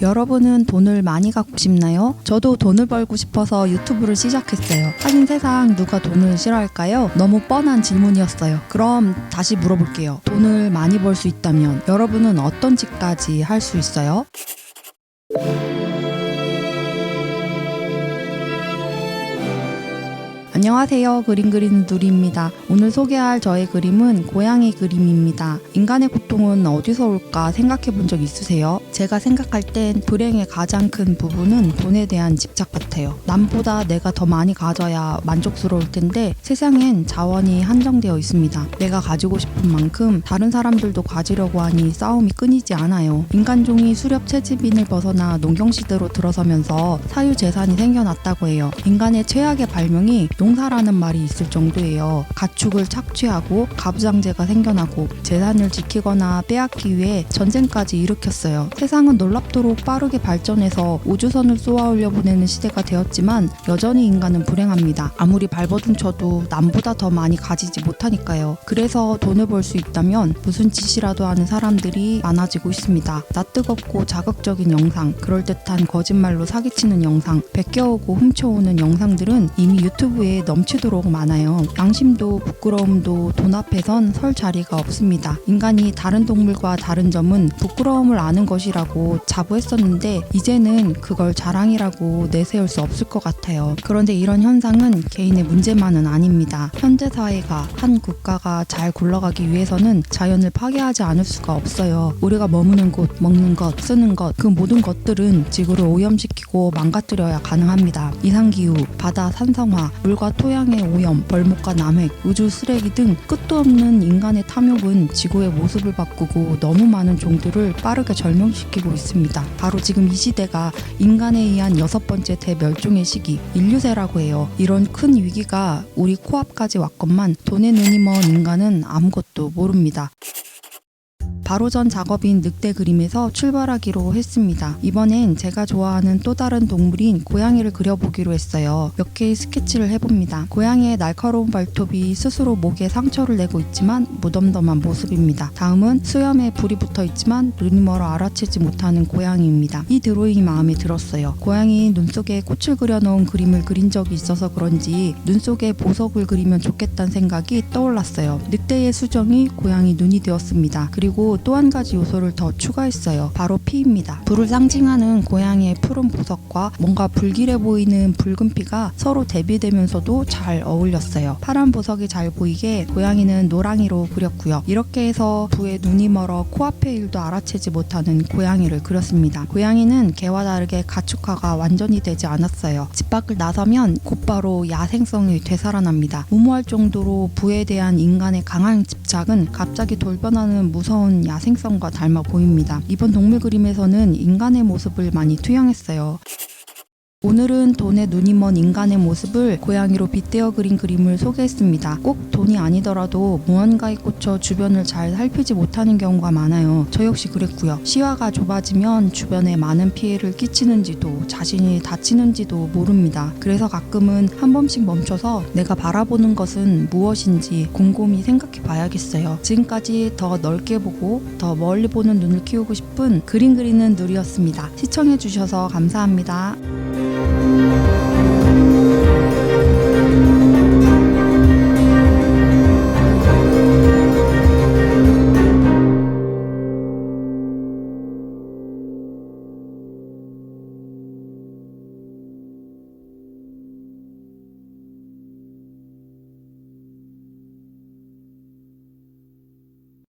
여러분은 돈을 많이 갖고 싶나요? 저도 돈을 벌고 싶어서 유튜브를 시작했어요. 하긴 세상 누가 돈을 싫어할까요? 너무 뻔한 질문이었어요. 그럼 다시 물어볼게요. 돈을 많이 벌 수 있다면 여러분은 어떤 직까지 할 수 있어요? 안녕하세요. 그림 그리는 누리입니다. 오늘 소개할 저의 그림은 고양이 그림입니다. 인간의 고통은 어디서 올까 생각해 본 적 있으세요? 제가 생각할 땐 불행의 가장 큰 부분은 돈에 대한 집착 같아요. 남보다 내가 더 많이 가져야 만족스러울 텐데 세상엔 자원이 한정되어 있습니다. 내가 가지고 싶은 만큼 다른 사람들도 가지려고 하니 싸움이 끊이지 않아요. 인간종이 수렵 채집인을 벗어나 농경시대로 들어서면서 사유재산이 생겨났다고 해요. 인간의 최악의 발명이 농사라는 말이 있을 정도예요. 가축을 착취하고 가부장제가 생겨나고 재산을 지키거나 빼앗기 위해 전쟁까지 일으켰어요. 세상은 놀랍도록 빠르게 발전해서 우주선을 쏘아 올려 보내는 시대가 되었지만 여전히 인간은 불행합니다. 아무리 발버둥 쳐도 남보다 더 많이 가지지 못하니까요. 그래서 돈을 벌 수 있다면 무슨 짓이라도 하는 사람들이 많아지고 있습니다. 낯뜨겁고 자극적인 영상, 그럴듯한 거짓말로 사기치는 영상, 베껴오고 훔쳐오는 영상들은 이미 유튜브에 넘치도록 많아요. 양심도 부끄러움도 돈 앞에선 설 자리가 없습니다. 인간이 다른 동물과 다른 점은 부끄러움을 아는 것이라고 자부했었는데 이제는 그걸 자랑이라고 내세울 수 없을 것 같아요. 그런데 이런 현상은 개인의 문제만은 아닙니다. 현대 사회가 한 국가가 잘 굴러가기 위해서는 자연을 파괴하지 않을 수가 없어요. 우리가 머무는 곳, 먹는 것, 쓰는 것, 그 모든 것들은 지구를 오염시키고 망가뜨려야 가능합니다. 이상기후, 바다 산성화, 물과 토양의 오염, 벌목과 남획, 우주 쓰레기 등 끝도 없는 인간의 탐욕은 지구의 모습을 바꾸고 너무 많은 종들을 빠르게 절명시키고 있습니다. 바로 지금 이 시대가 인간에 의한 여섯 번째 대멸종의 시기, 인류세라고 해요. 이런 큰 위기가 우리 코앞까지 왔건만 돈에 눈이 먼 인간은 아무것도 모릅니다. 바로 전 작업인 늑대 그림에서 출발하기로 했습니다. 이번엔 제가 좋아하는 또 다른 동물인 고양이를 그려보기로 했어요. 몇 개의 스케치를 해봅니다. 고양이의 날카로운 발톱이 스스로 목에 상처를 내고 있지만 무덤덤한 모습입니다. 다음은 수염에 불이 붙어 있지만 눈이 멀어 알아채지 못하는 고양이입니다. 이 드로잉이 마음에 들었어요. 고양이 눈 속에 꽃을 그려놓은 그림을 그린 적이 있어서 그런지 눈 속에 보석을 그리면 좋겠다는 생각이 떠올랐어요. 늑대의 수정이 고양이 눈이 되었습니다. 그리고 또 한 가지 요소를 더 추가했어요. 바로 피입니다. 불을 상징하는 고양이의 푸른 보석과 뭔가 불길해 보이는 붉은 피가 서로 대비되면서도 잘 어울렸어요. 파란 보석이 잘 보이게 고양이는 노랑이로 그렸고요. 이렇게 해서 부의 눈이 멀어 코앞의 일도 알아채지 못하는 고양이를 그렸습니다. 고양이는 개와 다르게 가축화가 완전히 되지 않았어요. 집 밖을 나서면 곧바로 야생성이 되살아납니다. 무모할 정도로 부에 대한 인간의 강한 집착은 갑자기 돌변하는 무서운 야생성과 닮아 보입니다. 이번 동물 그림에서는 인간의 모습을 많이 투영했어요. 오늘은 돈에 눈이 먼 인간의 모습을 고양이로 빗대어 그린 그림을 소개했습니다. 꼭 돈이 아니더라도 무언가에 꽂혀 주변을 잘 살피지 못하는 경우가 많아요. 저 역시 그랬고요. 시야가 좁아지면 주변에 많은 피해를 끼치는지도 자신이 다치는지도 모릅니다. 그래서 가끔은 한 번씩 멈춰서 내가 바라보는 것은 무엇인지 곰곰이 생각해 봐야겠어요. 지금까지 더 넓게 보고 더 멀리 보는 눈을 키우고 싶은 그림 그리는 누리였습니다. 시청해 주셔서 감사합니다.